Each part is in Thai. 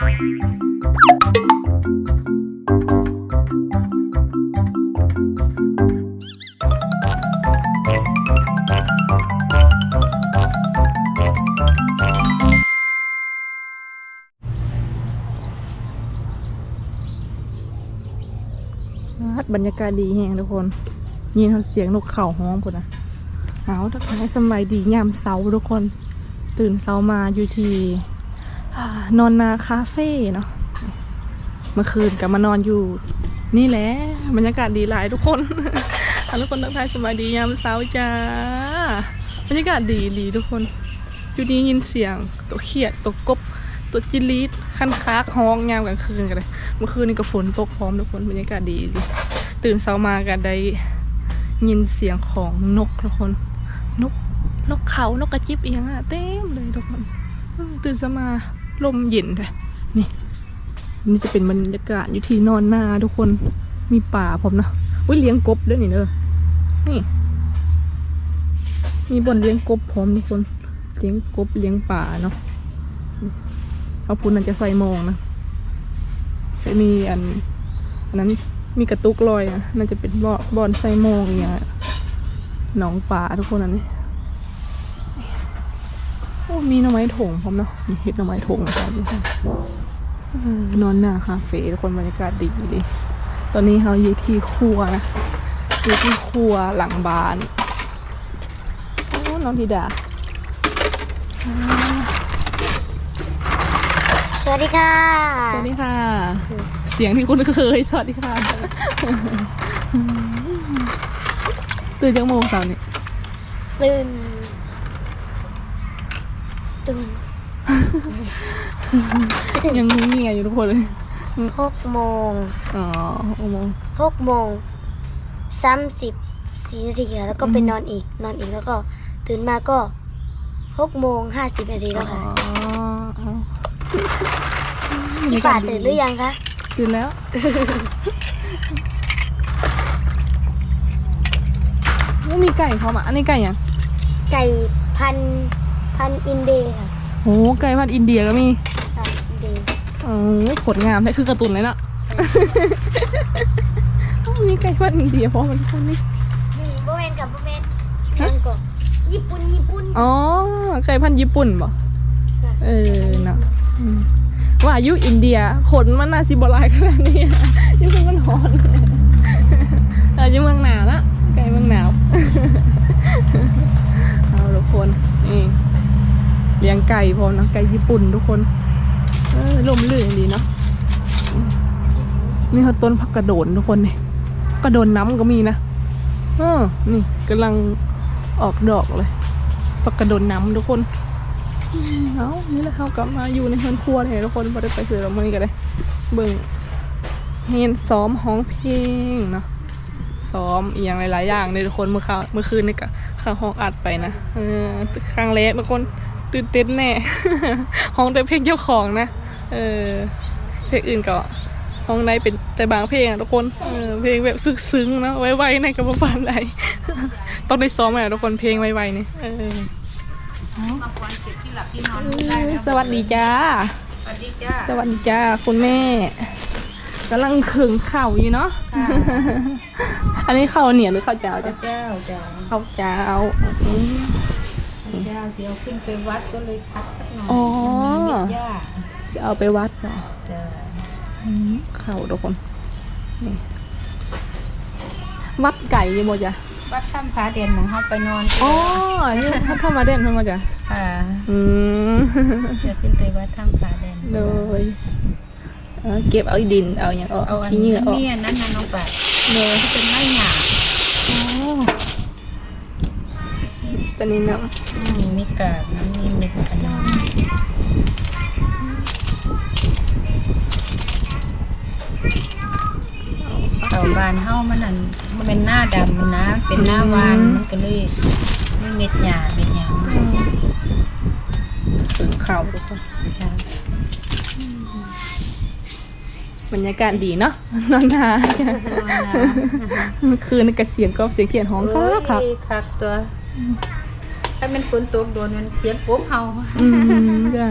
บรรยากาศดีแฮงทุกคนยินเขาเสียงนกเข่าห้องคนนะเอาทักทายสมัยดียามเสาทุกคน ตื่นเช้ามาอยู่ที่ นอนนาคาเฟ่เนาะเมื่อคืนกับมานอนอยู่ นี่แหละบรรยากาศดีหลายทุกคน ทุกคนทักทายสบายดียามเช้าจ้าบรรยากาศดีดีทุกคนอยู่ดียินเสียงตัวเขียดตัวกบตัวจิลีดคันคากฮ้องยามกลางคืนกันเลยเมื่อคืนนี้ก็ฝนตกพร้อมทุกคนบรรยากาศดีดีตื่นเช้ามาก็ได้ยินเสียงของนกทุกคน นกนกเขานกกระจิบเอียงอะเต็มเลยทุกคนตื่นเช้ามา ลมเย็นเลยนี่ นี่จะเป็นบรรยากาศอยู่ที่นอนนาทุกคนมีป่าผมนะวิเลี้ยงกบด้วยนี่เนอะนี่ มีบ่อนเลี้ยงกบพร้อมทุกคนเลี้ยงกบเลี้ยงป่าเนาะเอาพูนนั่นจะใส่มองนะจะมีอันอันนั้นมีกระตุกลอยอะน่าจะเป็นบ่อบอนใส่มองอย่างเงี้ยหนองป่าทุกคนอันนี้ มีหน่อไม้ถงพร้อมเนาะมีเห็ดหน่อไม้ถงพร้อมทุกคนเออนอนหน้าคาเฟ่ทุกคนบรรยากาศดีเลยตอนนี้เราอยู่ที่ครัวนะอยู่ที่ครัวหลังบ้านโอ้น้องธิดาสวัสดีค่ะ สวัสดีค่ะ เสียงที่คุณเคย สวัสดีค่ะ ตื่นจากโมงเสาร์นี่ตื่น ตื่นยังเงียอยู่ทุกคนเลยหกโมงอ๋อหกโมงหกโมงสามสิบสี่นาทีค่ะแล้วก็ไปนอนอีกนอนอีกแล้วก็ ตื่นมาก็หกโมงห้าสิบนาทีแล้วอ๋อค่ะอ๋อพี่ป่าตื่นหรือยังคะตื่นแล้วว่ามีไก่เขามาอันนี้ไก่ยังไก่พันธุ์ พันธุ์อินเดียค่ะโอ้ไก่พันธุ์อินเดียก็มีพันธุ์อินเดียโอ้ผลงามแท้คือการ์ตูนเลยเนาะมีไก่พันธุ์อินเดียเพราะมันทุกคนนี่นี่โบเวนกับโบเวนนั่นก็ญี่ปุ่นญี่ปุ่นอ๋อไก่พันธุ์ญี่ปุ่นบ่ ค่ะเออเนาะอืมว่าอายุอินเดียขนมันน่าสิบหลายขนาดนี้อยังเพิ่งมันร้อนเอออยังเมืองหนาวละไกลเมืองหนาว เอาทุกคนนี่ เลี้ยงไก่พร้อมนะไก่ญี่ปุ่นทุกคนเออลมลื่นดีเนาะนี่เขาต้นผักกระโดนทุกคนนี่กระโดนน้ำก็มีนะเออนี่กำลังออกดอกเลยผักกระโดนน้ำทุกคนเอานี่แหละเขากลับมาอยู่ในเฮือนครัวเลยทุกคนพอได้ไปคือเราเมื่อนี้กันเลยเบิ่งเฮียนซ้อมห้องเพลงเนาะซ้อมอีกอย่างหลายๆอย่างเลยทุกคนเมื่อคืนเมื่อคืนนี่ก็ข้าห้องอัดไปนะเออครั้งแรกทุกคน ตื่นเต้นแน่ห้องแต่เพลงเจ้าของนะ เออ เพลงอื่นก็ห้องในเป็นใจบางเพลงอะทุกคน เออ เพลงแบบซึ้งซึ้งๆเนาะ ไวๆในกระเพาะใดต้องได้ซ้อมอะทุกคน เพลงไวๆนี่เออมาควรเก็บที่หลับที่นอนไม่ได้แล้วสวัสดีจ้า สวัสดีจ้า สวัสดีจ้าคุณแม่กำลังขึงเข่าอยู่เนาะค่ะอันนี้ข้าวเหนียวหรือข้าวเจ้าพจ้ะระเจ้าจ้าข้าวเจ้า อืมพระเจ้าเดี๋ยวขึ้นไปวัดก็เลยคัดสักหน่อยอ๋อ มันมีเม็ดหญ้าจะเอาไปวัดเนาะจ้าอืมเข่าทุกคนนี่วัดไก่ยังบ่จ้ะวัดถ้ำผาเด่นของเขาไปนอนอ๋อนี่ถ้าเข้ามาเด่นเข้ามาจ้ะค่ะอืม เดี๋ยวขึ้นไปวัดถ้ำผาเด่นเลยเออเก็บเอาดินเอาอย่างออกเอาอันขี้เหนี้งื่อออกมีอันนั้นนะน้องปัดเลยที่เป็นไม้หยาอ๋อต อนนี้เนาะอืมมีกากนะมีเม็ดขนมเต่าบานเฮ้ามันนั่นมันเป็นหน้าดำมันนะ เป็นหน้าวานมันก็เลยไม่เม็ดหยาเม็ดหยาถึงเข่าทุกคนค่ะบรรยากาศดีเนาะนอนนาเมื่อคืนนี่กระเสียงก็เสียงเขียนห้องค่ะครับโอ้ยคักตัว ถ้าเป็นฝนตกโดนมันเสียงปุ๊บเฮาอืมจ้ะ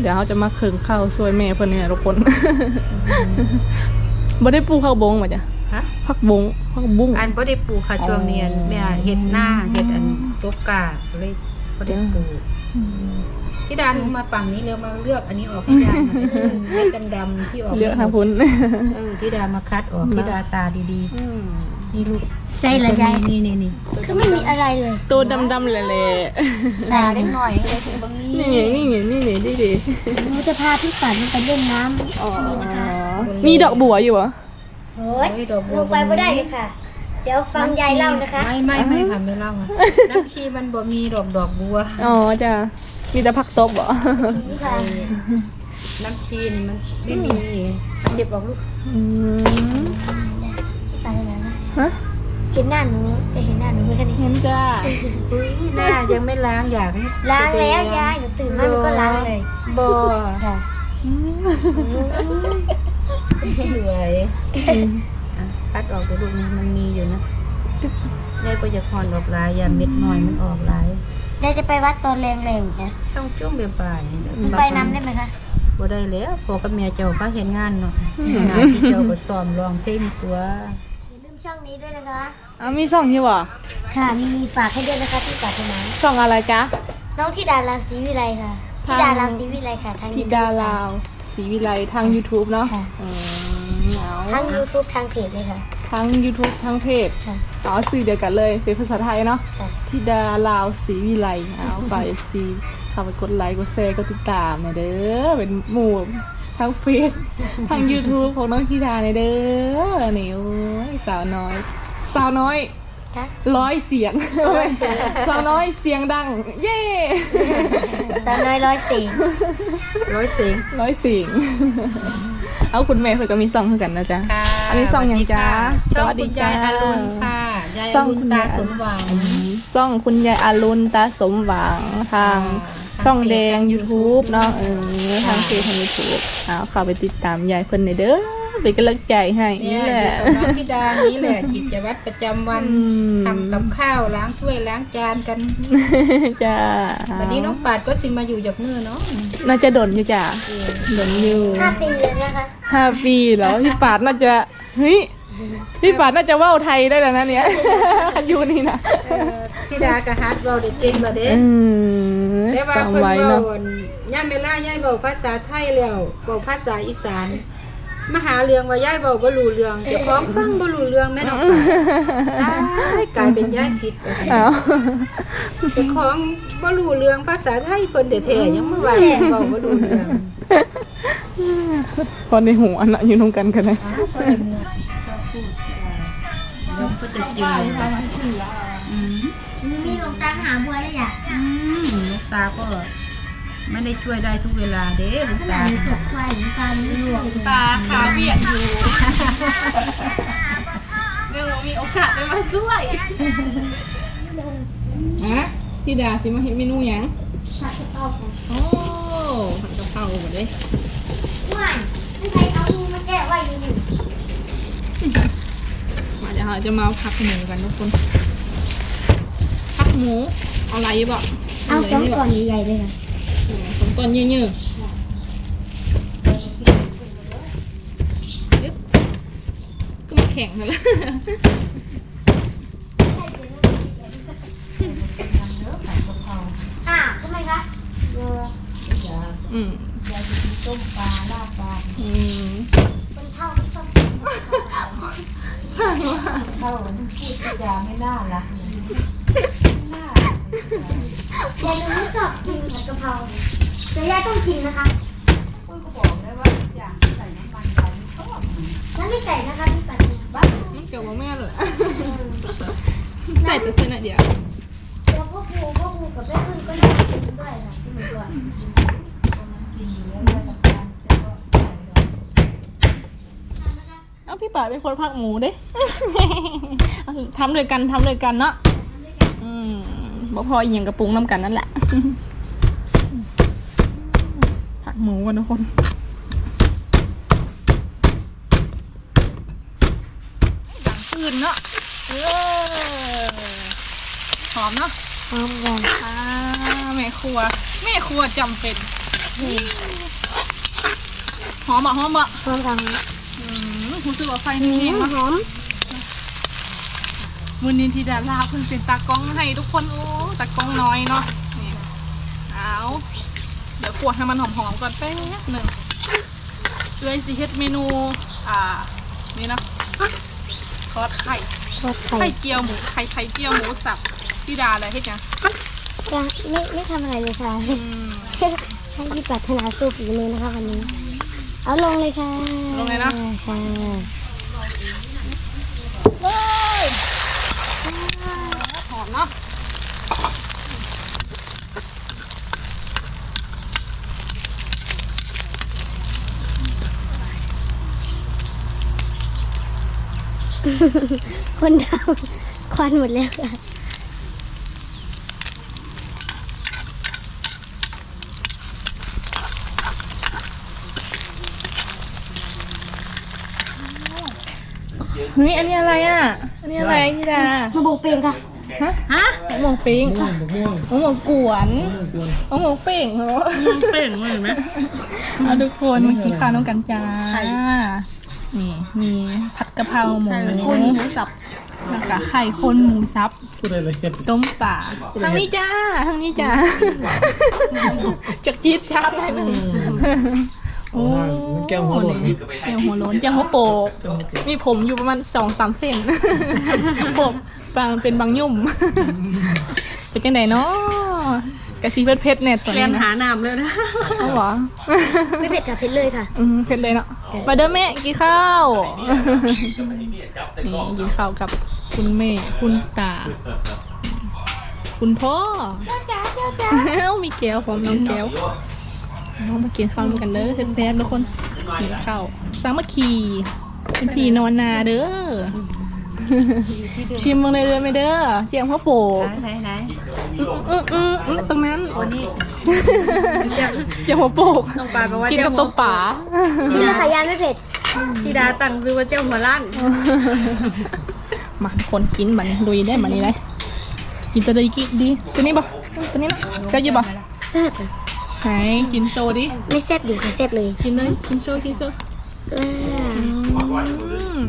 เดี๋ยวเขาจะมาเคิงข้าวซวยแม่เพื่อนเนี่ยทุกคนบ่ได้ปลูกข้าวบงมาจ้ะฮะผักบงผักบุ้ง อันบ่ได้ปลูกค่ะช่วงนี้อันแม่เฮ็ดหน้าเฮ็ดอันตกกาก็เลยบ่ได้ปลูกที่ดานมาฝั่งนี้เร็วมาเลือกอันนี้ออกที่ดานเม็ดดำๆที่ออกเลือกทางพุ้น เออที่ดามาคัดออกที่ดาตาดีๆ นี่ลูกใส่ละยายนี่นี่นี่คือไม่มีอะไรเลย ตัวดำๆแหละใส่ได้หน่อยเลยถึงบางนี้ๆนี่ไงนี่ไงนี่ไงนี่ดิหนูจะพาพี่ฝันไปเล่นน้ำอ๋อฟรีนะคะมีดอกบัวอยู่เหรอโอ้ยลงไปไม่ได้เลยค่ะ เดี๋ยวฟังยายเล่านะคะ ไม่ไม่ไม่ค่ะไม่เล่าอะน้ำชีมันบ่มีดอกดอกบัวอ๋อจ้ะมีแต่ผักตบเหรอผีค่ะน้ำชีนมันไม่มีเก็บออกลูก ฮะเห็นหน้าหนูจะเห็นหน้าหนูไหมคะนี่เห็นจ้าอุ้ยหน้ายังไม่ล้างอยากให้ล้างแล้วยายหนูตื่นมาหนูก็ล้างเลยบ่ค่ะเหนื่อยอะคัดออกเดี๋ยวลูกมันมีอยู่นะยายก็จะพรออกหลายอย่าเม็ดน้อยมันออกหลายยายจะไปวัดตอนแรงๆนะช่องช่วงบ่ายๆเดี๋ยวหนูไปน้ำได้ไหมคะบ่ได้แล้วพ่อกับแม่เจ้าก็เห็นงานเนาะงานที่เจ้าก็ซ้อมร้องเพลงตัวอย่าลืม ช่องนี้ด้วยนะคะอะมีช่องอยู่เหรอค่ะมีฝากให้ด้วยนะคะที่ฝากให้น้องช่องอะไรจ๊ะน้องธิดาลาวศรีวิไลค่ะทางธิดาลาวศรีวิไลค่ะทางธิดาลาวศรีวิไลทาง YouTube เนาะค่ะอืมเอาทั้ง YouTube ทางเพจเลยค่ะ ทั้ง YouTube ทั้งเพจค่ะอ๋อสื่อเดียวกันเลยเป็นภาษาไทยเนาะค่ะธิดาลาวศรีวิไลเอาไปซีเข้าไปกดไลค์กดแชร์กดติดตามหน่อยเด้อเป็นหมู่ ทั้งเฟซทั้ง YouTube ของน้องธิดาหน่อยเด้อนี่โอ้ยสาวน้อย สาวน้อยค่ะร้อยเสียง สาวน้อยเสียงดัง เย้สาวน้อยร้อยสี่ร้อยเสียงร้อยเสียงเอาคุณแม่เพื่อนก็มีซองเหมือนกันนะจ๊ะค่ะอันนี้ซองยังจ๊ะช่องสวัสดีคุณจ้ายายอรุณค่ะยายซ่อองรุณคุณตายายสมหวังซ่องคุณยายอารุณตาสมหวังทางค่ะ ช่องแดง YouTube เนาะเออทางเพจทาง YouTube เอาเข้าไปติดตามยายเพิ่นในอยเด้อเป็นกำลังใจให้เนี่นี่ยแหอยู่ละกับน้องธิดานี้แหละกิจวัตรประจำวันอืมทำกับข้าวล้างถ้วยล้างจานกันจ้าวันนี้น้องปาดก็สิมาอยู่จากมือเนาะน่าจะดนอยู่จ้ะดนอยู่ห้าปีเลยนะคะห้าปีแล้วพี่ปาดน่าจะเฮ้ยพี่ปาดน่าจะว่าวไทยได้แล้วนะเนี่ยคันยูนี่นะเออธิดากะฮัดเราเด็กเก่งมาเด้อืม แต่ว่าจำเพิ่นไว้เว้าเนาะย่าเมล่าย่ายเว้าภาษาไทยแล้วเว้าภาษาอีสานมาหาเรื่องว่าย่ายเว้าบ่รู้เรื่องเจ้าของฟังบ่รู้เรื่องแม่น้องปาดอ้ายกลายเป็นย่ายผิดไปเอา เจ้าของบ่รู้เรื่องภาษาไทยเพิ่นแท้ๆยังมาว่าเว้าบ่รู้เรื่องพอในหัวอันน่ะอยู่ตรงกันกันเลยอ้าวก็เลยมัวชอบพูดเราก็จะจืด อืมมีหลวงตามหาบัวแล้วอยากอืมลูกตาก็ ไม่ได้ช่วยได้ทุกเวลาเด้ลูกขนาตาดหนูตกควายหนูตาหลวงตาขาเบียดอยู่เรื่องมีโอกาสได้มาช่วยอะที่ดาสิมาเห็นเมนูหยังผัดกะเพราค่ะโอ้ผัดกะเพราหมดเลยว้ายไม่ใครเอานี่มาแก้ไว้อยู่นี่มาเดี๋ยวเราจะมาพักหมูกันทุกคนพัก หมูเอาอะไรบ่เอาสองก่อนใหญ่ๆเลยค่ะอืมสองก้อนเยอะๆยึบก็มาแข่งกันแล้วอ่าทำไมคะเอออืมต้มปลาลาบปลาอืมคนเท่าที่ชอบสร้างว่าเข้าพูดที่จาไม่น่ารักเลยน่าแต่หนูไม่ชอบกินผัดกะเพราแต่ยายต้องกินนะคะคุณก็บอกได้ว่าทุกอย่างใส่น้ำมันไปไม่ชอบแล้วไม่ใส่นะคะพี่ปัดบ้านมันเกี่ยวกับแม่เลยใส่แต่เส้นอะเดียวแล้วพวกครูพวกครูกับแม่พึ่งก็อยากกินด้วยค่ะที่หนูก่อนกินอยู่แล้วแล้วกับการแต่ก็ใส่แล้วเอาพี่ป่าเป็นคนพักหมูเด้ทำด้วยกันทำด้วยกันเนาะอืม บ่พออีกอย่างกระปุงน้ำกันนั่นแหละ ผักหมูกันทุกคนดังปืนเนาะเออหอมเนาะพร้อมกันอ่าแม่ครัว แม่ครัวจำเป็น หอมอะหอมอะพร้อมทางอืมรู้สึกว่าไฟนี่แห้งห เนาะอมวันนี้ที่ดาราเพิ่งเป็นตากล้องให้ทุกคนโอ้ตากล้องน้อยเนาะนี่เอาเดี๋ยวขวดให้มันหอมๆก่อนแป๊บหนึ่งเอ้ยสิเฮ็ดเมนูอ่านี่นะทอดไข่ทอดไข่ไข่เจียวหมูไข่ไข่เจียวหมูสับที่ดาอะไรเฮ็ดยังยังไม่ไม่ทำอะไรเลยค่ะอืมให้พี่ปรารถนาสู้ฝีมือนะคะวันนี้ เอาลงเลยค่ะ ลงเลยนะค่ะ หอมเนาะ คนดาวควันหมดแล้วค่ะเฮ้ยอันนี้อะไรอะ อันนี้อะไรพี่ดามาบุกเปลงค่ะ ฮะฮะมะม่วงปิ้งมะม่วงกวนมะม่วงเป่งเหรอเป่งเลยไหมเอาทุกคนมากินข้าวน้องกันจ้า นี่ มีผัดกะเพราหมูคนหมูสับแล้วก็ไข่คนหมูสับพูดอะไรเห็ดต้มป่าทางนี้จ้าทางนี้จ้าจากจี๊ดจ้าได้เลยโอ้แก้วหัวโหลนแก้วหัวโล้นแก้วหัวโปกนี่ผมอยู่ประมาณสองสามเซนผมบางเป็นบางยุ่มเป็นจังไดเนาะกะซีเพชรเพชรเนี่ยตัวนี้นะหาน้ำเลยนะเอาเหรอไม่เผ็ดค่ะเผ็ดเลยค่ะ อืมเพชรเลยเนาะ มาเด้อแม่กินข้าวนี่กินข้าวกับคุณแม่คุณตา คุณพ่อเจ้าจ้าเจ้าจ้ามีแก้วผมน้องแก้วน้องมากินข้าวด้วยกันเด้อแซ่บๆทุกคนกินข้าวสามัคคีเป็นพี่นอนนาเด้อ ชิมมึงเลยเด้อไม่เด้อเจียงพ่อโปกไหนไหนอืมอืมอืมอืมตรงนั้นวันนี้เจียงหัวโปกต้องปลาแปลว่ากินกับเจ้าต้มป่านี่ละค่ะยานไม่เผ็ดธิดาตั้งซื้อว่าเจ้าหัวล้านมาทุกคนกินมันลุยได้มันนี่เลยกินตัวใดกินดีตัวนี้บ่ตัวนี้นะเจ้าหยิบบ่แซ่บไหนกินโชว์ดิไม่แซ่บอยู่ค่ะแซ่บเลยกินเลยกินโชว์กินโชว์อ่าอืม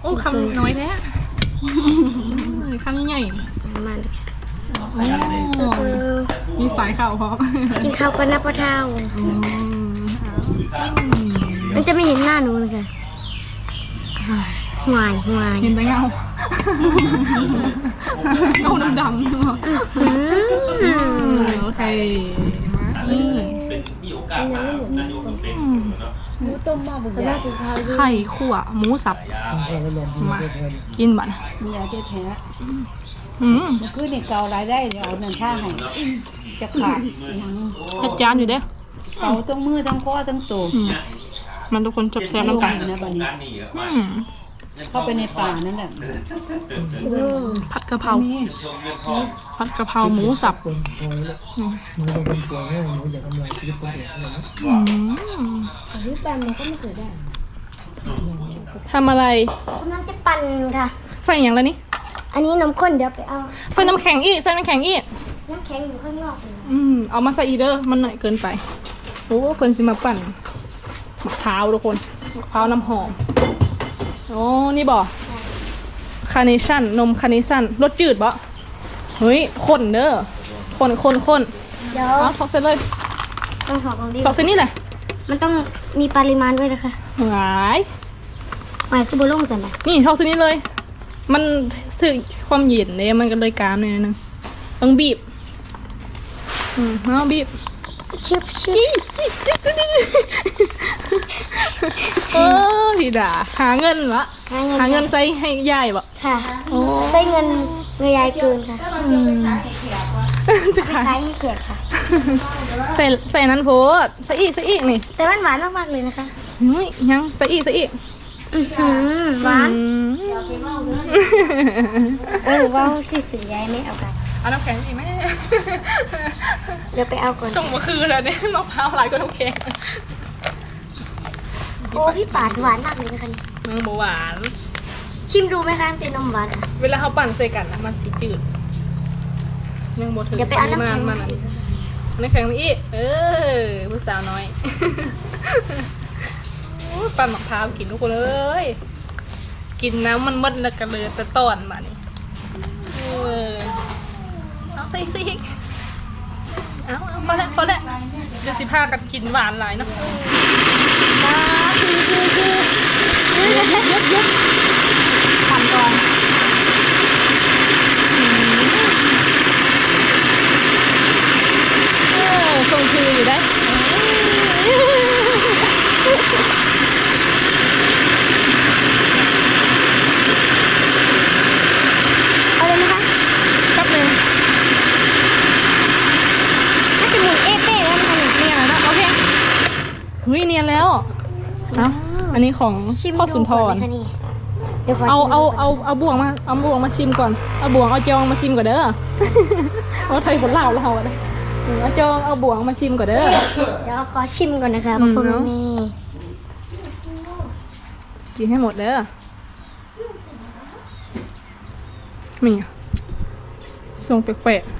โอ้คำน้อยแท้คำใหญ่มาเลยค่ะๆโอ้เออมีสายข่าวพร้อมกินข้าวกันนะพ่อเท่ามันจะไม่เห็นหน้าหนูเลยค่ะหวายหวายเห็นแต่เงาเงาดำๆอืมโอเคนี่มีโอกาสมานายกต้องเป็นเนาะ หมูต้มหม้อบุญยาไข่ขั่วหมูสับเอาไปลองกินมาเพื่อนกินบันบุญยาเจ๊แพ้อืมเมื่อคืนนี่เการายได้เดี๋ยวเอาเงินท่าให้จะขาดหยังจัดจานอยู่เด้อเกาทั้งมือทั้งคอทั้งตัวอืมมันทุกคนจบแซ่บน้ำกันนะบัดนี้การนี่อืม เข้าไปในป่านั่นแหละผัดกะเพรานี่ผัดกะเพราหมูสับคนคอยแล้วหนูต้องเป็นตัวแม่หนูอยากทำลายชีวิตคนอื่นนะอืมหรือแปลงมันก็ไม่เกิดได้ทำอะไรกำลังจะปั่นค่ะ ใส่อย่างละนี่ อันนี้นมข้นเดี๋ยวไปเอา ใส่น้ำแข็งอีก ใส่น้ำแข็งอีก น้ำแข็งอยู่ข้างนอกเลยอืม เอามาใส่อีกเด้อ มันหน่อยเกินไป โอ้เพิ่นสิมาปั่นมะพร้าวทุกคนมะพร้าวน้ำหอม โอ้นี่บ่คาร์เนชั่นนมคาร์เนชั่นรสจืดบ่เฮ้ยข้นเด้อข้นข้นข้นเดี๋ยวเอาซอกเส้นเลยต้องถอดตรงนี้ซอกเส้นนี่แหละมันต้องมีปริมาณด้วยนะคะหงายหมายคือบนโล่งสันนะนี่เท่าเส้นนี้เลย มันถึงความเย็นเนี่ยมันก็เลยกามเนี่ยนึงต้องบีบอืมเอาบีบ ชิบชิบเออพี่ดาหาเงินละหาเงินใส่ให้ยายบ่ค่ะใช้เงินเงยยายเกินค่ะจะขายให้แขกค่ะ ใส่ใส่นั้นโพดใส่อีกใส่อีกนี่ แต่มันหวานมากๆเลยนะคะยังใส่อีกใส่อีกหวานเออว่าสิสิยายไม่เอากันเอาน้ำแข็งอีกไหม ดี๋ยวไปเอาก่อนส่งมาคืนแล้วเนี่ยมะพร้าวหลายกว่าน้ำแข็งโอ้พี่ปาดหวานมากเลยนะคะนี่เมืองบหวาน ชิมดูไหมคะเป็นนมหวานอะเวลาเขาปั่นใส่กันนะมันสีจืดยังบดถึงเดี๋ยวไปเอาน้ำแข็งปริมาณมันอันนี้ในแข็งมาอีกเออผู้สาวน้อย โอ้ยปั่นมะพร้าวกินทุกคนเลย กินน้ำมันมดแล้วก็เลยตะตอนมานี่เออเอาสิสิอีก เอาเอาพอแล้วพอแล้วเดี๋ยวสิพากันกินหวานหลายเนาะมาคือคือคือยึดยึดยึดยึดทำก่อนอืมเออทรงคืออยู่ได้ เอาเลยนะคะ แป๊บหนึง ถ้าจะหมุนเอเป้แล้วมัน เนียนแล้วนะโอเค เฮ้ยเนียนแล้วเอาอันนี้ของชิมพ่อสุนทร ดูก่อนนะคะนี่เดี๋ยวขเอาชิมเอาดูก่นเอาเอาบ่วงมาเอาบ่วงมาชิมก่อนเอาบ่วงเอาจองมาชิมก่อนเด้อเอาไทยผลเหล่าแล้วเอาอะเอาจองเอาบ่วงมาชิมก่อนเด้อ เดี๋ยวขอชิมก่อนนะคะอืมคุณเนอะนี่กินให้หมดเด้อมีอะทรงแปลกๆ